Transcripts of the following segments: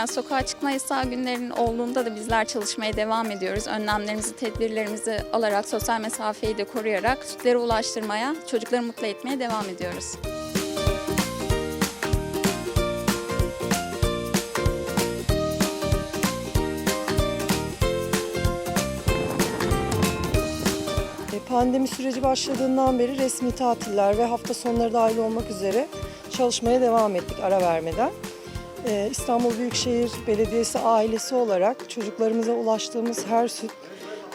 Yani sokağa çıkma yasağı günlerinin olduğunda da bizler çalışmaya devam ediyoruz. Önlemlerimizi, tedbirlerimizi alarak, sosyal mesafeyi de koruyarak sütlere ulaştırmaya, çocukları mutlu etmeye devam ediyoruz. E, Pandemi süreci başladığından beri resmi tatiller ve hafta sonları dahil olmak üzere çalışmaya devam ettik ara vermeden. E, İstanbul Büyükşehir Belediyesi ailesi olarak çocuklarımıza ulaştığımız her süt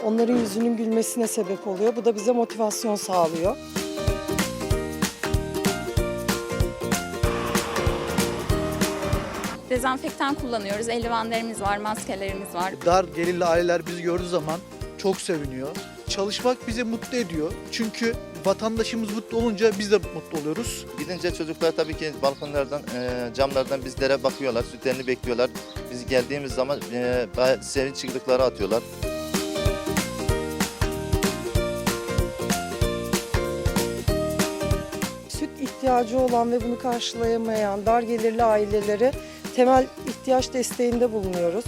onların yüzünün gülmesine sebep oluyor. Bu da bize motivasyon sağlıyor. Dezenfektan kullanıyoruz, eldivenlerimiz var, maskelerimiz var. Dar gelirli aileler bizi gördüğü zaman çok seviniyor. Çalışmak bizi mutlu ediyor. Çünkü vatandaşımız mutlu olunca biz de mutlu oluyoruz. Gidince çocuklar tabii ki balkonlardan, e, camlardan bizlere bakıyorlar, sütlerini bekliyorlar. Biz geldiğimiz zaman e, sevinç çığlıkları atıyorlar. Süt ihtiyacı olan ve bunu karşılayamayan dar gelirli ailelere temel ihtiyaç desteğinde bulunuyoruz.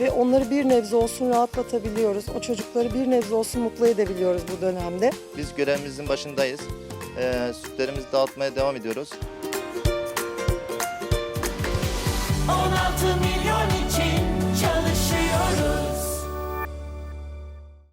Ve onları bir nebze olsun rahatlatabiliyoruz. O çocukları bir nebze olsun mutlu edebiliyoruz bu dönemde. Biz görevimizin başındayız. E, sütlerimizi dağıtmaya devam ediyoruz. 16